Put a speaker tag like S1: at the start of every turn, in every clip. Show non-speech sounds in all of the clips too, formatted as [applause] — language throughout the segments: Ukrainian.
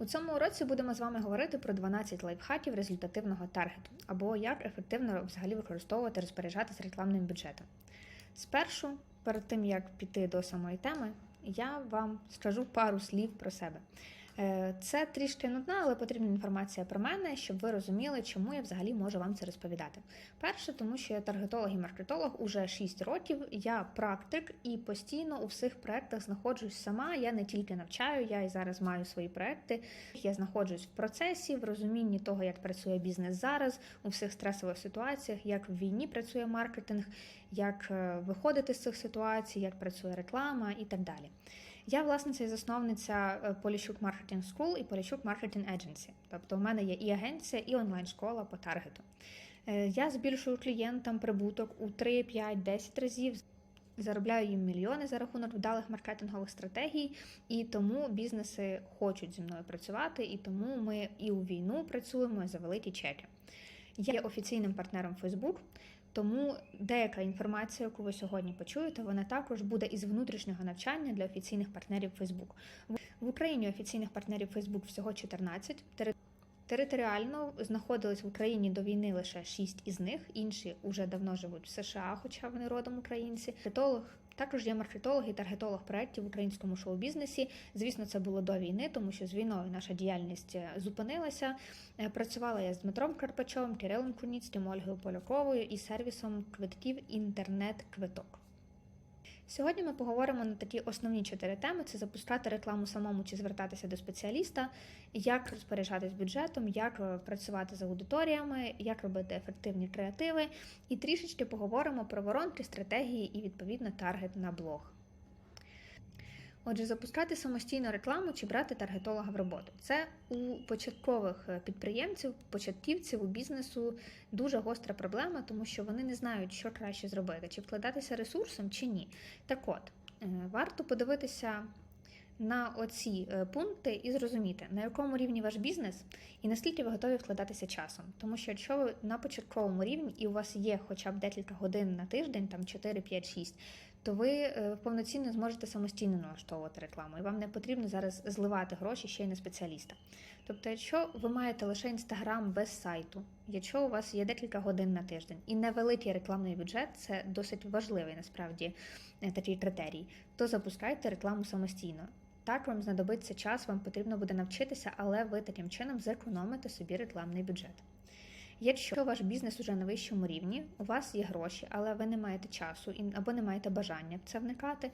S1: У цьому уроці будемо з вами говорити про 12 лайфхаків результативного таргету або як ефективно взагалі використовувати розпоряджатися рекламним бюджетом. Спершу, перед тим як піти до самої теми, я вам скажу пару слів про себе. Е, Це трішки нудна, але потрібна інформація про мене, щоб ви розуміли, чому я взагалі можу вам це розповідати. Перше, тому що я таргетолог і маркетолог уже 6 років. Я практик і постійно у всіх проектах знаходжусь сама. Я не тільки навчаю, я і зараз маю свої проекти. Я знаходжусь в процесі, в розумінні того, як працює бізнес зараз, у всіх стресових ситуаціях, як в війні працює маркетинг, як е, виходити з цих ситуацій, як працює реклама і так далі. Я власниця і засновниця е, Поліщук Marketing School і Поліщук Marketing Agency. Тобто, у мене є і агенція, і онлайн-школа по таргету. Е, Я збільшую клієнтам прибуток у 3, 5, 10 разів. Заробляю їм мільйони за рахунок вдалих маркетингових стратегій, і тому бізнеси хочуть зі мною працювати, і тому ми і у війну працюємо за великі чеки. Я є офіційним партнером Facebook, тому деяка інформація, яку ви сьогодні почуєте, вона також буде із внутрішнього навчання для офіційних партнерів Facebook. В Україні офіційних партнерів Facebook всього 14. Тери- Територіально знаходились в Україні до війни лише 6 із них, інші вже давно живуть в США, хоча вони родом українці. Маркетолог також є маркетолог і таргетолог проєктів в українському шоу-бізнесі. Звісно, це було до війни, тому що з війною наша діяльність е, зупинилася. Е, Працювала я з Дмитром Карпачовим, Кирилом Куніцьким, Ольгою Поляковою і сервісом квитків інтернет-квиток. Сьогодні ми поговоримо на такі основні чотири теми: це запускати рекламу самому чи звертатися до спеціаліста, як розпоряджатись бюджетом, як е, працювати з аудиторіями, як робити ефективні креативи, і трішечки поговоримо про воронки, стратегії і відповідно таргет на блог. Отже, запускати самостійно рекламу чи брати таргетолога в роботу. Це у початкових е, підприємців, початківців у бізнесу дуже гостра проблема, тому що вони не знають, що краще зробити, чи вкладатися ресурсом, чи ні. Так от, е, варто подивитися на оці е, пункти і зрозуміти, на якому рівні ваш бізнес і наскільки ви готові вкладатися часом. Тому що якщо ви на початковому рівні і у вас є хоча б декілька годин на тиждень, там 4, 5, 6, то ви е, повноцінно зможете самостійно налаштовувати рекламу, і вам не потрібно зараз зливати гроші ще й на спеціаліста. Тобто, якщо ви маєте лише інстаграм без сайту, якщо у вас є декілька годин на тиждень і невеликий рекламний бюджет, це досить важливий насправді е, такий критерій, то запускайте рекламу самостійно. Так, вам знадобиться час, вам потрібно буде навчитися, але ви таким чином зекономите собі рекламний бюджет. Якщо ваш бізнес уже на вищому рівні, у вас є гроші, але ви не маєте часу або не маєте бажання в це вникати,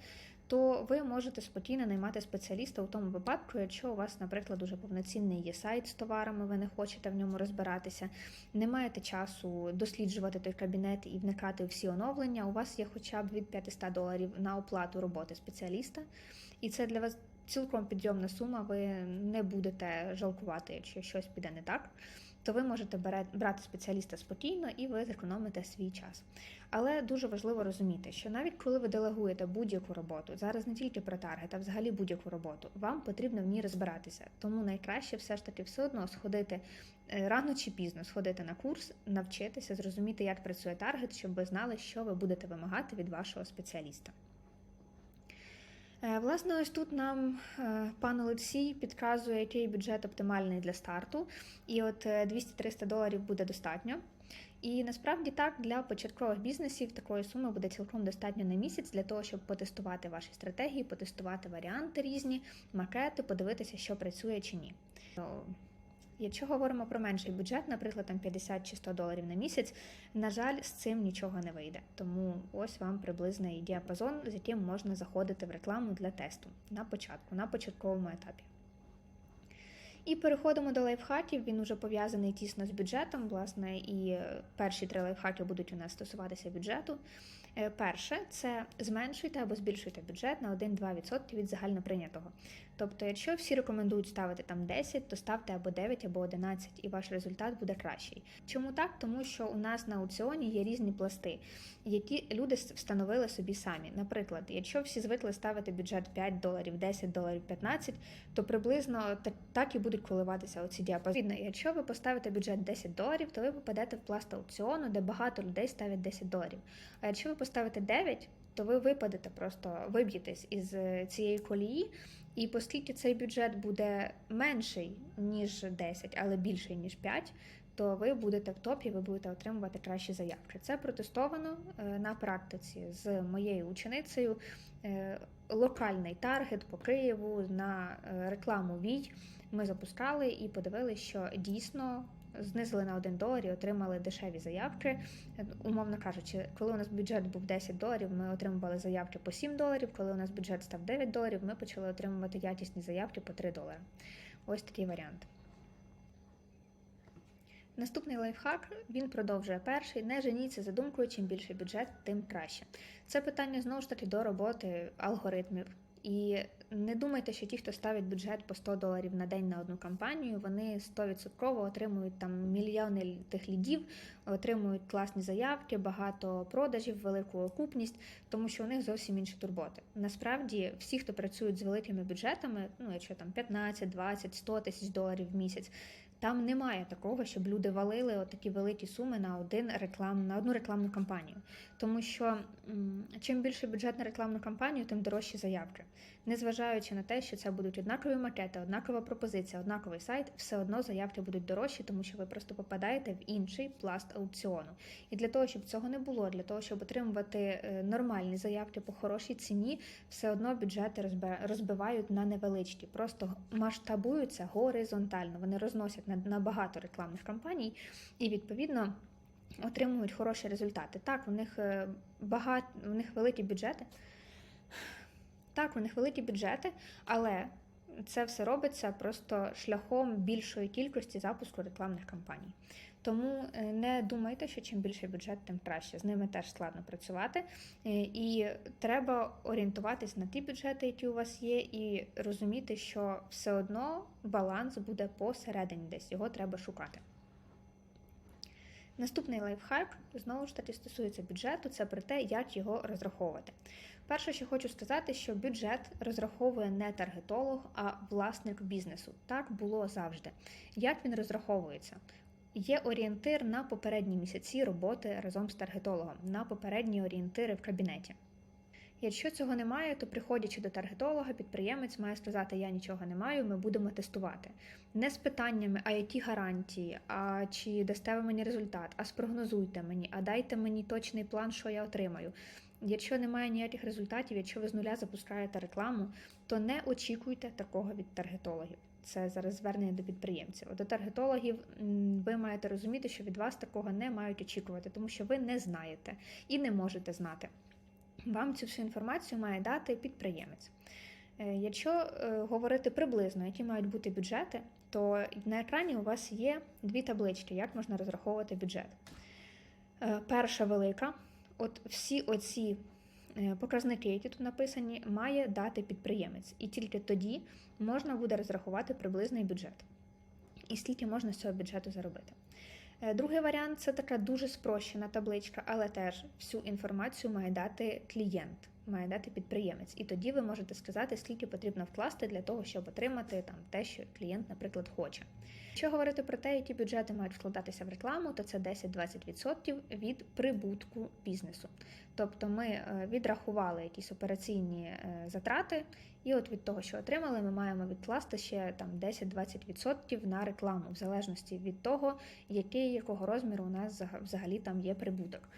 S1: то ви можете спокійно наймати спеціаліста у тому випадку, якщо у вас, наприклад, уже повноцінний є сайт з товарами, ви не хочете в ньому розбиратися, не маєте часу досліджувати той кабінет і вникати у всі оновлення. У вас є хоча б від 500 доларів на оплату роботи спеціаліста, і це для вас цілком підйомна сума. Ви не будете жалкувати, якщо щось піде не так. То ви можете брати спеціаліста спокійно і ви зекономите свій час. Але дуже важливо розуміти, що навіть коли ви делегуєте будь-яку роботу, зараз не тільки про таргет, а взагалі будь-яку роботу, вам потрібно в ній розбиратися. Тому найкраще все ж таки все одно сходити е, рано чи пізно, сходити на курс, навчитися, зрозуміти, як працює таргет, щоб ви знали, що ви будете вимагати від вашого спеціаліста. Е, Власне, ось тут нам е, пан Олексій підказує, який бюджет оптимальний для старту. І от е, 200-300 доларів буде достатньо. І насправді так для початкових бізнесів такої суми буде цілком достатньо на місяць для того, щоб потестувати ваші стратегії, потестувати варіанти різні, макети, подивитися, що працює чи ні. Якщо говоримо про менший бюджет, наприклад, там 50 чи 100 доларів на місяць, на жаль, з цим нічого не вийде. Тому ось вам приблизний діапазон, з яким можна заходити в рекламу для тесту на початку, на початковому етапі. І переходимо до лайфхаків. Він уже пов'язаний тісно з бюджетом, власне, і е, перші три лайфхаки будуть у нас стосуватися бюджету. Е, Перше це зменшуйте або збільшуйте бюджет на 1-2% від загальноприйнятого. Тобто, якщо всі рекомендують ставити там 10, то ставте або 9, або 11, і ваш результат буде кращий. Чому так? Тому що у нас на аукціоні є різні пласти, які люди встановили собі самі. Наприклад, якщо всі звикли ставити бюджет 5 доларів, 10 доларів, 15, то приблизно так і будуть коливатися оці діапазони. Якщо ви поставите бюджет 10 доларів, то ви попадете в пласт аукціону, де багато людей ставять 10 доларів. А якщо ви поставите 9, то ви випадете просто виб'єтесь із е, цієї колії, І оскільки цей бюджет буде менший, ніж 10, але більший, ніж 5, то ви будете в топі, ви будете отримувати кращі заявки. Це протестовано е, на практиці з моєю ученицею. Е, Локальний таргет по Києву на рекламу Вій ми запускали і подивилися, що дійсно знизили на 1 долар і отримали дешеві заявки. Умовно кажучи, коли у нас бюджет був 10 доларів, ми отримували заявки по 7 доларів. Коли у нас бюджет став 9 доларів, ми почали отримувати якісні заявки по 3 долари. Ось такий варіант. Наступний лайфхак він продовжує перший. Не женіться за думкою, чим більший бюджет, тим краще. Це питання знову ж таки до роботи алгоритмів. І не думайте, що ті, хто ставить бюджет по 100 доларів на день на одну кампанію, вони 100% отримують там мільйони тих лідів, отримують класні заявки, багато продажів, велику окупність, тому що у них зовсім інші турботи. Насправді, всі, хто працюють з великими бюджетами, ну якщо там 15, 20, 100 тисяч доларів в місяць. Там немає такого, щоб люди валили отакі великі суми на один реклам, на одну рекламну кампанію. Тому що чим більше бюджет на рекламну кампанію, тим дорожчі заявки. Незважаючи на те, що це будуть однакові макети, однакова пропозиція, однаковий сайт, все одно заявки будуть дорожчі, тому що ви просто попадаєте в інший пласт аукціону. І для того, щоб цього не було, для того, щоб отримувати е, нормальні заявки по хорошій ціні, все одно бюджети розбивають на невеличкі, просто масштабуються горизонтально. Вони розносять на, багато рекламних кампаній і відповідно. Отримують хороші результати. Так, у них багато, у них великі бюджети. Так, у них великі бюджети, але це все робиться просто шляхом більшої кількості запуску рекламних кампаній. Тому е, не думайте, що чим більший бюджет, тим краще. З ними теж складно працювати. Е, І треба орієнтуватись на ті бюджети, які у вас є, і розуміти, що все одно баланс буде посередині, десь його треба шукати. Наступний лайфхак знову ж таки стосується бюджету, це про те, як його розраховувати. Перше, що хочу сказати, що бюджет розраховує не таргетолог, а власник бізнесу. Так було завжди. Як він розраховується? Є орієнтир на попередні місяці роботи разом з таргетологом, на попередні орієнтири в кабінеті. Якщо цього немає, то приходячи до таргетолога, підприємець має сказати: Я нічого не маю, ми будемо тестувати. Не з питаннями, а які гарантії, а чи дасте ви мені результат, а спрогнозуйте мені, а дайте мені точний план, що я отримаю. Якщо немає ніяких результатів, якщо ви з нуля запускаєте рекламу, то не очікуйте такого від таргетологів. Це зараз звернення до підприємців. До таргетологів ви маєте розуміти, що від вас такого не мають очікувати, тому що ви не знаєте і не можете знати. Вам цю всю інформацію має дати підприємець. Якщо говорити приблизно, які мають бути бюджети, то на екрані у вас є дві таблички, як можна розраховувати бюджет. Перша велика, от всі оці показники, які тут написані, має дати підприємець. І тільки тоді можна буде розрахувати приблизний бюджет. І скільки можна з цього бюджету заробити. Другий варіант це така дуже спрощена табличка, але теж всю інформацію має дати клієнт, має дати підприємець. І тоді ви можете сказати, скільки потрібно вкласти для того, щоб отримати там те, що клієнт, наприклад, хоче. Якщо говорити про те, які бюджети мають вкладатися в рекламу, то це 10-20% від прибутку бізнесу. Тобто ми відрахували якісь операційні затрати, і от від того, що отримали, ми маємо відкласти ще там 10-20% на рекламу, в залежності від того, який якого розміру у нас взагалі там є прибуток.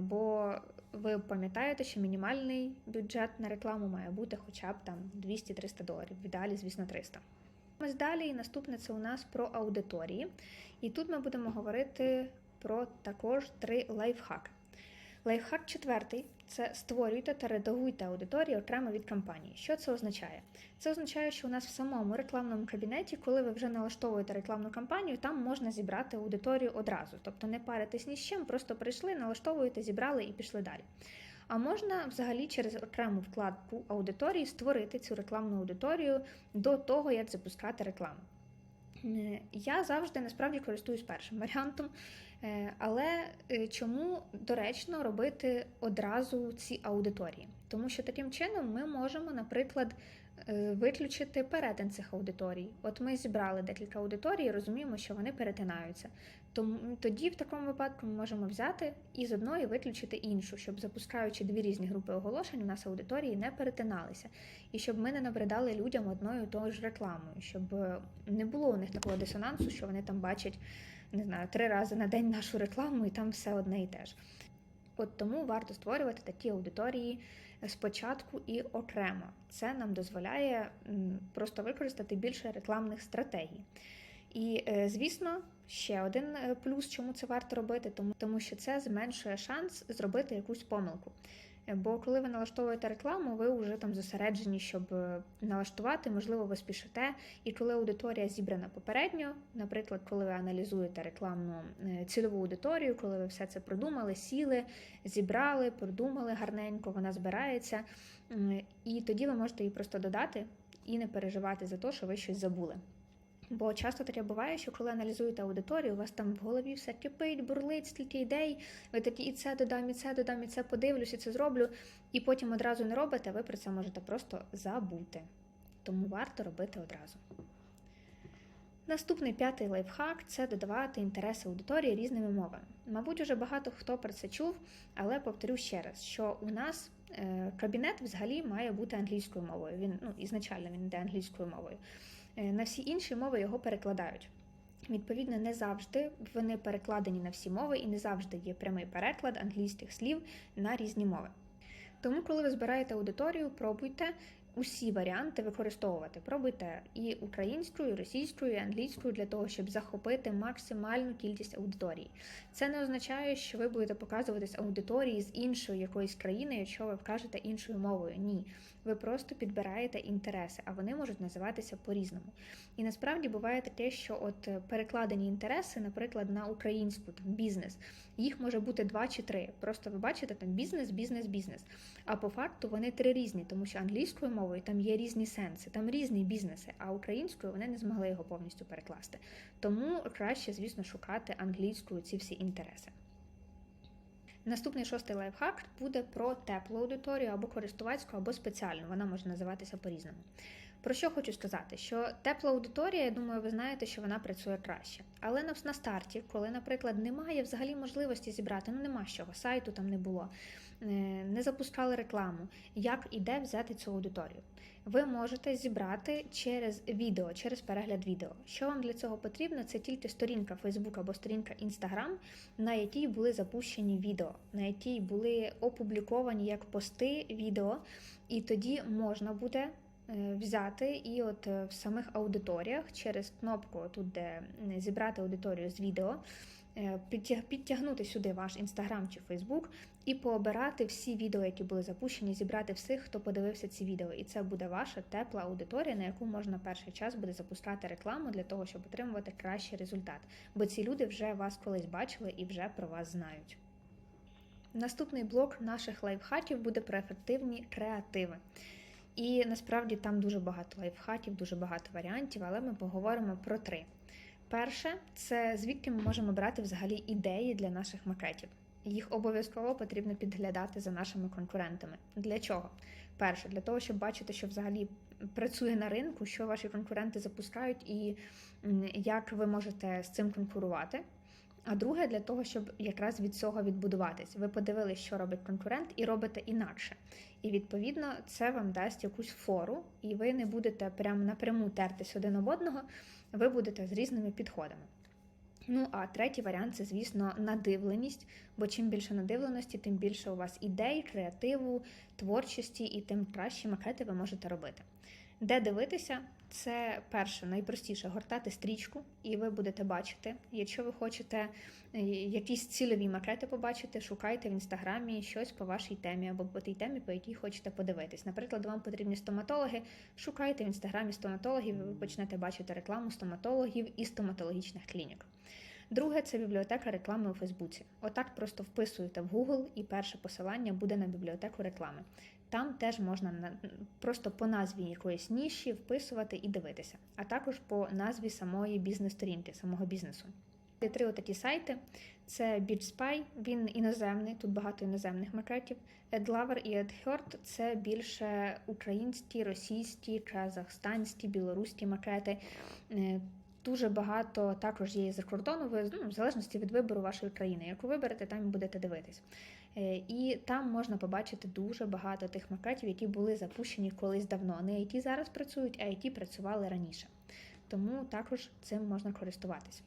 S1: Бо ви пам'ятаєте, що мінімальний бюджет на рекламу має бути хоча б там 200-300 доларів. В ідеалі, звісно, 300. Ось далі і наступне це у нас про аудиторії. І тут ми будемо говорити про також три лайфхаки. Лайфхак четвертий це створюйте та редагуйте аудиторію окремо від кампанії. Що це означає? Це означає, що у нас в самому рекламному кабінеті, коли ви вже налаштовуєте рекламну кампанію, там можна зібрати аудиторію одразу. Тобто не паритесь ні з чим, просто прийшли, налаштовуєте, зібрали і пішли далі. А можна взагалі через окрему вкладку аудиторії створити цю рекламну аудиторію до того, як запускати рекламу. Я завжди насправді користуюсь першим варіантом, але чому доречно робити одразу ці аудиторії? Тому що таким чином ми можемо, наприклад, е, виключити перетин цих аудиторій. От ми зібрали декілька аудиторій, і розуміємо, що вони перетинаються. Тому тоді в такому випадку ми можемо взяти і з одної виключити іншу, щоб запускаючи дві різні групи оголошень, у нас аудиторії не перетиналися, і щоб ми не набридали людям одною тою ж рекламою, щоб е, не було у них такого дисонансу, що вони там бачать не знаю три рази на день нашу рекламу, і там все одне і те ж. От тому варто створювати такі аудиторії спочатку і окремо. Це нам дозволяє просто використати більше рекламних стратегій. І, е, звісно, ще один е, плюс, чому це варто робити, тому, тому що це зменшує шанс зробити якусь помилку. Бо коли ви налаштовуєте рекламу, ви вже там зосереджені, щоб е, налаштувати, можливо, ви спішите. І коли аудиторія зібрана попередньо, наприклад, коли ви аналізуєте рекламну е, цільову аудиторію, коли ви все це продумали, сіли, зібрали, продумали гарненько, вона збирається, і тоді ви можете її просто додати і не переживати за те, що ви щось забули. Бо часто таке буває, що коли аналізуєте аудиторію, у вас там в голові все кипить, бурлить, стільки ідей, ви такі і це додам, і це додам, і це подивлюсь, і це зроблю, і потім одразу не робите, ви про це можете просто забути. Тому варто робити одразу. Наступний п'ятий лайфхак це додавати інтереси аудиторії різними мовами. Мабуть, уже багато хто про це чув, але повторю ще раз, що у нас е, кабінет взагалі має бути англійською мовою. Він ну, ізначально він йде англійською мовою. Е, На всі інші мови його перекладають. Відповідно, не завжди вони перекладені на всі мови і не завжди є прямий переклад англійських слів на різні мови. Тому, коли ви збираєте аудиторію, пробуйте усі варіанти використовувати. Пробуйте і українською, і російською, і англійською для того, щоб захопити максимальну кількість аудиторії. Це не означає, що ви будете показуватись аудиторії з іншої якоїсь країни, якщо ви вкажете іншою мовою. Ні. Ви просто підбираєте інтереси, а вони можуть називатися по-різному. І насправді буває таке, що от е, перекладені інтереси, наприклад, на українську там бізнес, їх може бути два чи три. Просто ви бачите там бізнес, бізнес, бізнес. А по факту вони три різні, тому що англійською мовою там є різні сенси, там різні бізнеси, а українською вони не змогли його повністю перекласти. Тому краще, звісно, шукати англійською ці всі інтереси. Наступний шостий лайфхак буде про теплу аудиторію або користувацьку, або спеціальну. Вона може називатися по-різному. Про що хочу сказати? Що тепла аудиторія, я думаю, ви знаєте, що вона працює краще. Але на, старті, коли, наприклад, немає взагалі можливості зібрати, ну нема чого, сайту там не було, не запускали рекламу, як і де взяти цю аудиторію? Ви можете зібрати через відео, через перегляд відео. Що вам для цього потрібно? Це тільки сторінка Facebook або сторінка Instagram, на якій були запущені відео, на якій були опубліковані як пости відео, і тоді можна буде е, взяти і от е, в самих аудиторіях через кнопку, тут де зібрати аудиторію з відео, е, підтягнути сюди ваш інстаграм чи Фейсбук і пообирати всі відео, які були запущені, зібрати всіх, хто подивився ці відео. І це буде ваша тепла аудиторія, на яку можна перший час буде запускати рекламу для того, щоб отримувати кращий результат. Бо ці люди вже вас колись бачили і вже про вас знають. Наступний блок наших лайфхаків буде про ефективні креативи. І насправді там дуже багато лайфхаків, дуже багато варіантів, але ми поговоримо про три. Перше, це звідки ми можемо брати взагалі ідеї для наших макетів. Їх обов'язково потрібно підглядати за нашими конкурентами. Для чого? Перше, для того, щоб бачити, що взагалі працює на ринку, що ваші конкуренти запускають, і як ви можете з цим конкурувати. А друге, для того, щоб якраз від цього відбудуватись. Ви подивились, що робить конкурент, і робите інакше. І відповідно це вам дасть якусь фору, і ви не будете прямо напряму тертись один об одного, ви будете з різними підходами. Ну, а третій варіант це, звісно, надивленість, бо чим більше надивленості, тим більше у вас ідей, креативу, творчості, і тим кращі макети ви можете робити. Де дивитися, це перше, найпростіше гортати стрічку, і ви будете бачити. Якщо ви хочете е, якісь цільові макети побачити, шукайте в інстаграмі щось по вашій темі або по тій темі, по якій хочете подивитись. Наприклад, вам потрібні стоматологи, шукайте в інстаграмі стоматологів, і ви почнете бачити рекламу стоматологів і стоматологічних клінік. Друге це бібліотека реклами у Фейсбуці. Отак просто вписуєте в Google, і перше посилання буде на бібліотеку реклами. Там теж можна просто по назві якоїсь ніші вписувати і дивитися, а також по назві самої бізнес-сторінки, самого бізнесу. Є три отакі сайти. Це BeachSpy, він іноземний, тут багато іноземних макетів. AdLover і AdHurt – це більше українські, російські, казахстанські, білоруські макети. Е, Дуже багато також є за кордону, ви ну, в залежності від вибору вашої країни. Яку виберете, там будете дивитись. Е, І там можна побачити дуже багато тих макетів, які були запущені колись давно. Не які зараз працюють, а які працювали раніше. Тому також цим можна користуватись.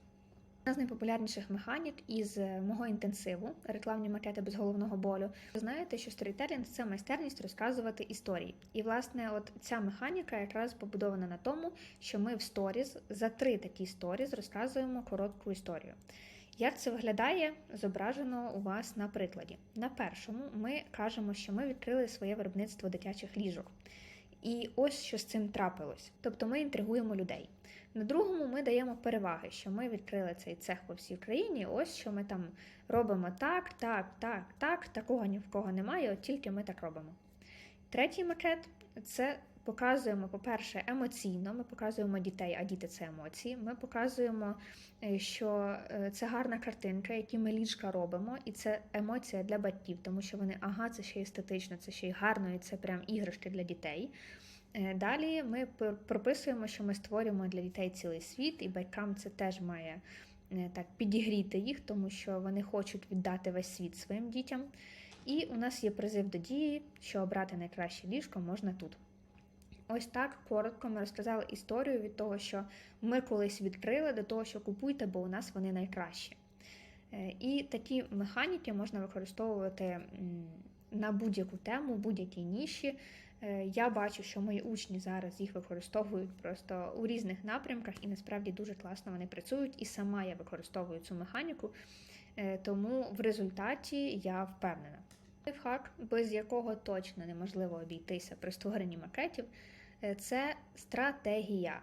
S1: Одна з найпопулярніших механік із е, мого інтенсиву рекламні макети без головного болю. Ви знаєте, що сторітелінг це майстерність розказувати історії. І власне, от ця механіка якраз побудована на тому, що ми в сторіз за три такі сторіз розказуємо коротку історію. Як це виглядає, зображено у вас на прикладі. На першому ми кажемо, що ми відкрили своє виробництво дитячих ліжок. І ось що з цим трапилось. Тобто ми інтригуємо людей. На другому ми даємо переваги, що ми відкрили цей цех по всій країні. Ось що ми там робимо так, так, так, так, такого ні в кого немає, от тільки ми так робимо. Третій макет це показуємо, по-перше, емоційно. Ми показуємо дітей, а діти це емоції. Ми показуємо, е, що е, це гарна картинка, які ми ліжка робимо, і це емоція для батьків, тому що вони ага, це ще естетично, це ще й гарно, і це прям іграшки для дітей. Е, Далі ми прописуємо, що ми створюємо для дітей цілий світ, і батькам це теж має так підігріти їх, тому що вони хочуть віддати весь світ своїм дітям. І у нас є призив до дії, що обрати найкраще ліжко можна тут. Ось так коротко ми розказали історію від того, що ми колись відкрили до того, що купуйте, бо у нас вони найкращі. Е, І такі механіки можна використовувати на будь-яку тему, будь-якій ніші. Е, Я бачу, що мої учні зараз їх використовують просто у різних напрямках, і насправді дуже класно вони працюють. І сама я використовую цю механіку, Е, тому в результаті я впевнена. Лайфхак, без якого точно неможливо обійтися при створенні макетів, це стратегія.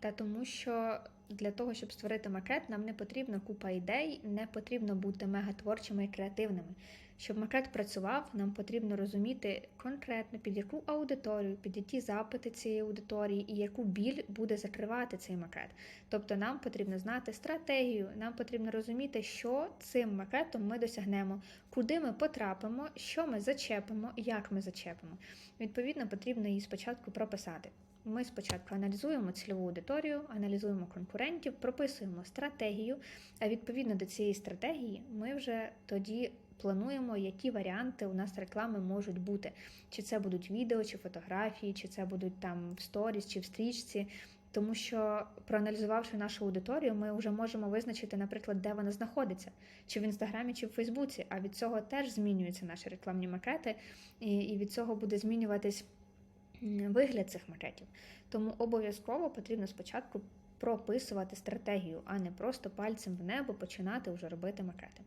S1: Та тому що для того, щоб створити макет, нам не потрібна купа ідей, не потрібно бути мегатворчими і креативними. Щоб макет працював, нам потрібно розуміти конкретно під яку аудиторію, під які запити цієї аудиторії і яку біль буде закривати цей макет. Тобто нам потрібно знати стратегію, нам потрібно розуміти, що цим макетом ми досягнемо, куди ми потрапимо, що ми зачепимо, як ми зачепимо. Відповідно, потрібно її спочатку прописати. Ми спочатку аналізуємо цільову аудиторію, аналізуємо конкурентів, прописуємо стратегію, а відповідно до цієї стратегії ми вже тоді плануємо, які варіанти у нас реклами можуть бути. Чи це будуть відео, чи фотографії, чи це будуть там в сторіс, чи в стрічці. Тому що, проаналізувавши нашу аудиторію, ми вже можемо визначити, наприклад, де вона знаходиться, чи в інстаграмі, чи в Фейсбуці. А від цього теж змінюються наші рекламні макети, і, від цього буде змінюватись вигляд цих макетів. Тому обов'язково потрібно спочатку прописувати стратегію, а не просто пальцем в небо починати вже робити макети.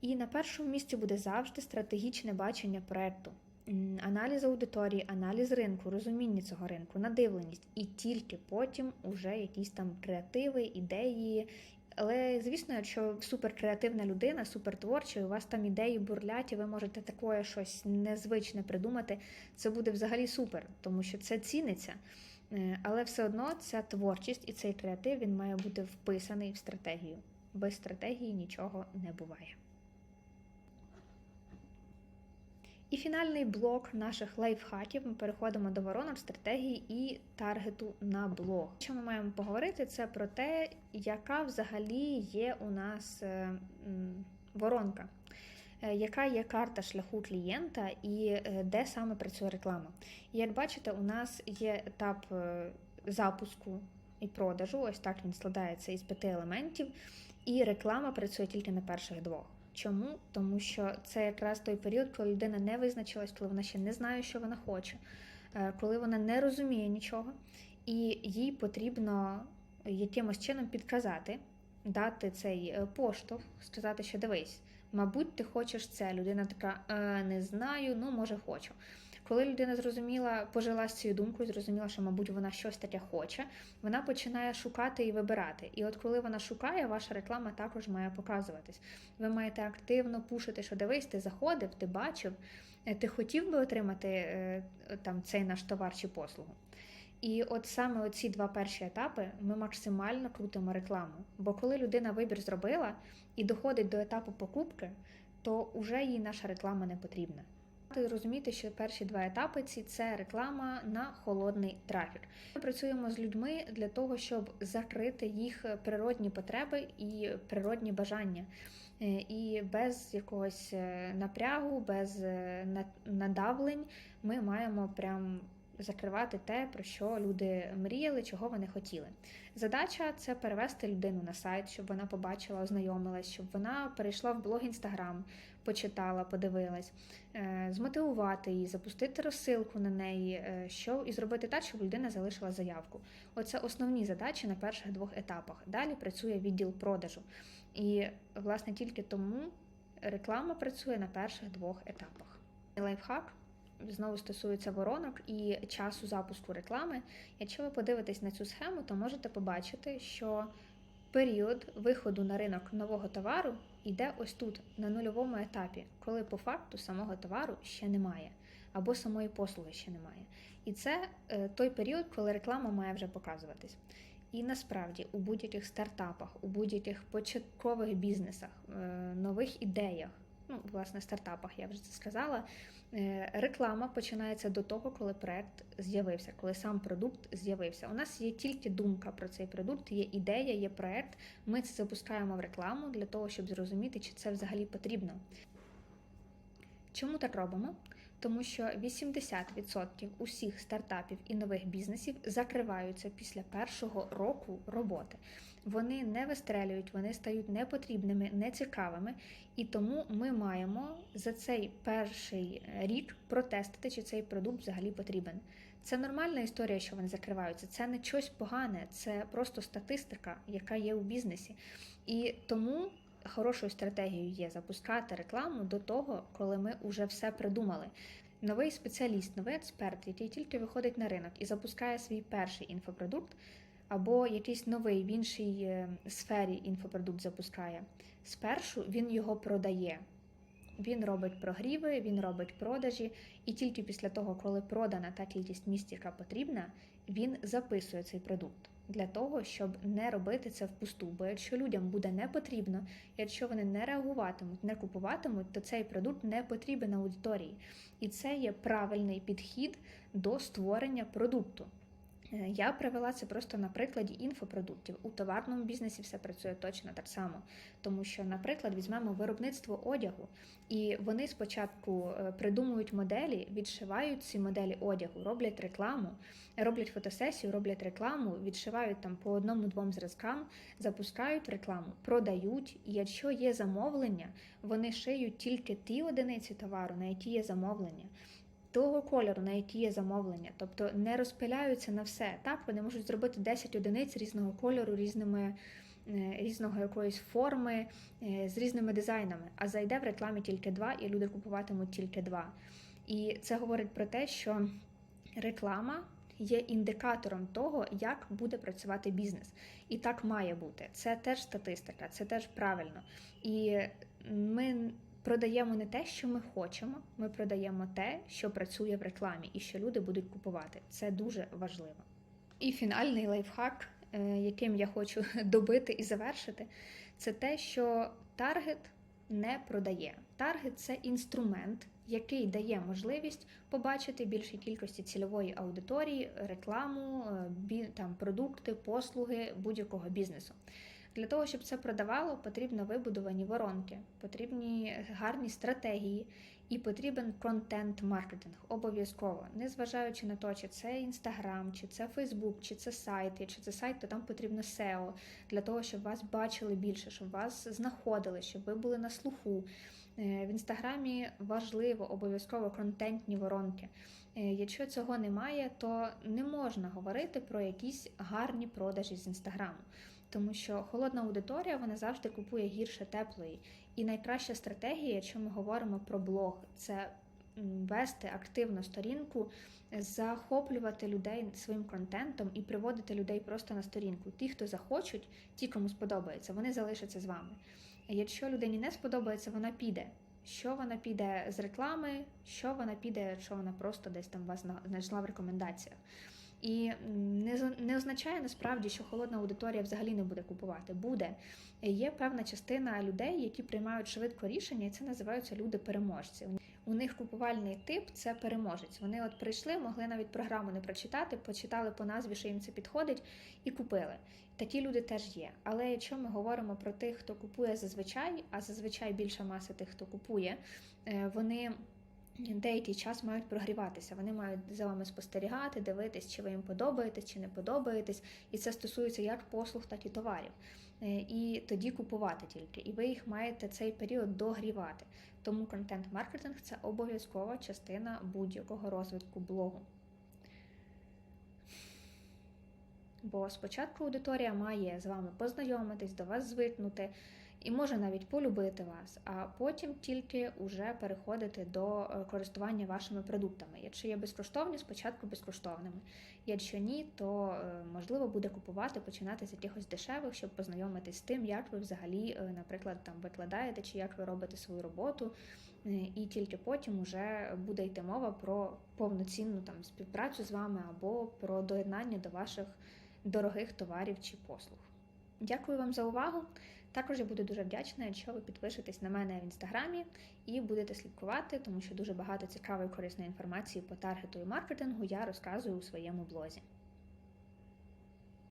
S1: І на першому місці буде завжди стратегічне бачення проекту. Аналіз аудиторії, аналіз ринку, розуміння цього ринку, надивленість, і тільки потім уже якісь там креативи, ідеї. Але звісно, якщо суперкреативна людина, супертворча, у вас там ідеї бурлять, і ви можете таке щось незвичне придумати, це буде взагалі супер, тому що це ціниться. Е, Але все одно ця творчість і цей креатив він має бути вписаний в стратегію. Без стратегії нічого не буває. І фінальний блок наших лайфхаків. Ми переходимо до воронок стратегії і таргету на блог. Що ми маємо поговорити? Це про те, яка взагалі є у нас е, воронка, Е, яка є карта шляху клієнта і е, де саме працює реклама. Як бачите, у нас є етап запуску і продажу. Ось так він складається із п'яти елементів, і реклама працює тільки на перших двох. Чому? Тому що це якраз той період, коли людина не визначилась, коли вона ще не знає, що вона хоче, е, коли вона не розуміє нічого, і їй потрібно якимось чином підказати, дати цей е, поштовх, сказати, що дивись, мабуть, ти хочеш це. Людина така, «Е, не знаю, ну може хочу. Коли людина зрозуміла, пожила з цією думкою, зрозуміла, що, мабуть, вона щось таке хоче, вона починає шукати і вибирати. І от коли вона шукає, ваша реклама також має показуватись. Ви маєте активно пушити, що дивись, ти заходив, ти бачив, е, ти хотів би отримати е, там цей наш товар чи послугу. І от саме оці два перші етапи ми максимально крутимо рекламу. Бо коли людина вибір зробила і доходить до етапу покупки, то вже їй наша реклама не потрібна. Ти розуміти, що перші два етапи ці це реклама на холодний трафік. Ми працюємо з людьми для того, щоб закрити їх природні потреби і природні бажання. Е, І без якогось е, напрягу, без е, надавлень ми маємо прям закривати те, про що люди мріяли, чого вони хотіли. Задача це перевести людину на сайт, щоб вона побачила, ознайомилась, щоб вона перейшла в блог Інстаграм, почитала, подивилась, е, змотивувати її, запустити розсилку на неї, е, що і зробити так, щоб людина залишила заявку. Оце основні задачі на перших двох етапах. Далі працює відділ продажу. І, власне, тільки тому реклама працює на перших двох етапах. Лайфхак знову стосується воронок і часу запуску реклами. Якщо ви подивитесь на цю схему, то можете побачити, що період виходу на ринок нового товару йде ось тут, на нульовому етапі, коли по факту самого товару ще немає, або самої послуги ще немає. І це е, той період, коли реклама має вже показуватись. І насправді у будь-яких стартапах, у будь-яких початкових бізнесах, е, нових ідеях, ну, власне, стартапах, я вже це сказала. Е, Реклама починається до того, коли проект з'явився, коли сам продукт з'явився. У нас є тільки думка про цей продукт, є ідея, є проект. Ми це запускаємо в рекламу для того, щоб зрозуміти, чи це взагалі потрібно. Чому так робимо? Тому що 80% усіх стартапів і нових бізнесів закриваються після першого року роботи. Вони не вистрелюють, вони стають непотрібними, нецікавими, і тому ми маємо за цей перший рік протестити, чи цей продукт взагалі потрібен. Це нормальна історія, що вони закриваються. Це не щось погане, це просто статистика, яка є у бізнесі. І тому хорошою стратегією є запускати рекламу до того, коли ми вже все придумали. Новий спеціаліст, новий експерт, який тільки виходить на ринок і запускає свій перший інфопродукт, або якийсь новий в іншій е, сфері інфопродукт запускає. Спершу він його продає. Він робить прогріви, він робить продажі, і тільки після того, коли продана та кількість місць, яка потрібна, він записує цей продукт для того, щоб не робити це впусту. Бо якщо людям буде не потрібно, якщо вони не реагуватимуть, не купуватимуть, то цей продукт не потрібен аудиторії. І це є правильний підхід до створення продукту. Е, Я привела це просто на прикладі інфопродуктів. У товарному бізнесі все працює точно так само. Тому що, наприклад, візьмемо виробництво одягу, і вони спочатку е, придумують моделі, відшивають ці моделі одягу, роблять рекламу, роблять фотосесію, роблять рекламу, відшивають там по одному-двом зразкам, запускають рекламу, продають. І якщо є замовлення, вони шиють тільки ті одиниці товару, на які є замовлення. Того кольору, на які є замовлення, тобто не розпиляються на все. Так, вони можуть зробити 10 одиниць різного кольору, різними е, різного якоїсь форми, е, з різними дизайнами. А зайде в рекламі тільки два, і люди купуватимуть тільки два. І це говорить про те, що реклама є індикатором того, як буде працювати бізнес. І так має бути. Це теж статистика, це теж правильно. І ми продаємо не те, що ми хочемо, ми продаємо те, що працює в рекламі, і що люди будуть купувати. Це дуже важливо. І фінальний лайфхак, е, яким я хочу [laughs] добити і завершити, це те, що таргет не продає. Таргет це інструмент, який дає можливість побачити більшій кількості цільової аудиторії, рекламу, е, там, продукти, послуги будь-якого бізнесу. Для того, щоб це продавало, потрібно вибудовані воронки, потрібні гарні стратегії і потрібен контент-маркетинг обов'язково, незважаючи на те, чи це Інстаграм, чи це Фейсбук, чи це сайт, якщо це сайт, то там потрібно SEO, для того, щоб вас бачили більше, щоб вас знаходили, щоб ви були на слуху. Е, В інстаграмі важливо обов'язково контентні воронки. Е, Якщо цього немає, то не можна говорити про якісь гарні продажі з інстаграму. Тому що холодна аудиторія вона завжди купує гірше теплої. І найкраща стратегія, якщо ми говоримо про блог, це вести активно сторінку, захоплювати людей своїм контентом і приводити людей просто на сторінку. Ті, хто захочуть, ті, кому сподобається, вони залишаться з вами. Якщо людині не сподобається, вона піде. Що вона піде з реклами, що вона піде, якщо вона просто десь там вас знайшла в рекомендаціях. І не, не означає насправді, що холодна аудиторія взагалі не буде купувати. Буде. Є певна частина людей, які приймають швидко рішення, і це називаються люди-переможці. У них купувальний тип це переможець. Вони от прийшли, могли навіть програму не прочитати, почитали по назві, що їм це підходить, і купили. Такі люди теж є. Але якщо ми говоримо про тих, хто купує зазвичай, а зазвичай більша маса тих, хто купує, е, вони деякий час мають прогріватися. Вони мають за вами спостерігати, дивитись, чи ви їм подобаєтесь, чи не подобаєтесь. І це стосується як послуг, так і товарів. Е, І тоді купувати тільки. І ви їх маєте цей період догрівати. Тому контент-маркетинг це обов'язкова частина будь-якого розвитку блогу. Бо спочатку аудиторія має з вами познайомитись, до вас звикнути і може навіть полюбити вас, а потім тільки уже переходити до е, користування вашими продуктами. Якщо є безкоштовні, спочатку безкоштовними. Якщо ні, то е, можливо буде купувати, починати з якихось дешевих, щоб познайомитись з тим, як ви взагалі, е, наприклад, там викладаєте чи як ви робите свою роботу. І тільки потім уже буде йти мова про повноцінну там співпрацю з вами або про доєднання до ваших дорогих товарів чи послуг. Дякую вам за увагу. Також я буду дуже вдячна, якщо ви підпишетесь на мене в інстаграмі і будете слідкувати, тому що дуже багато цікавої корисної інформації по таргету і маркетингу я розказую у своєму блозі.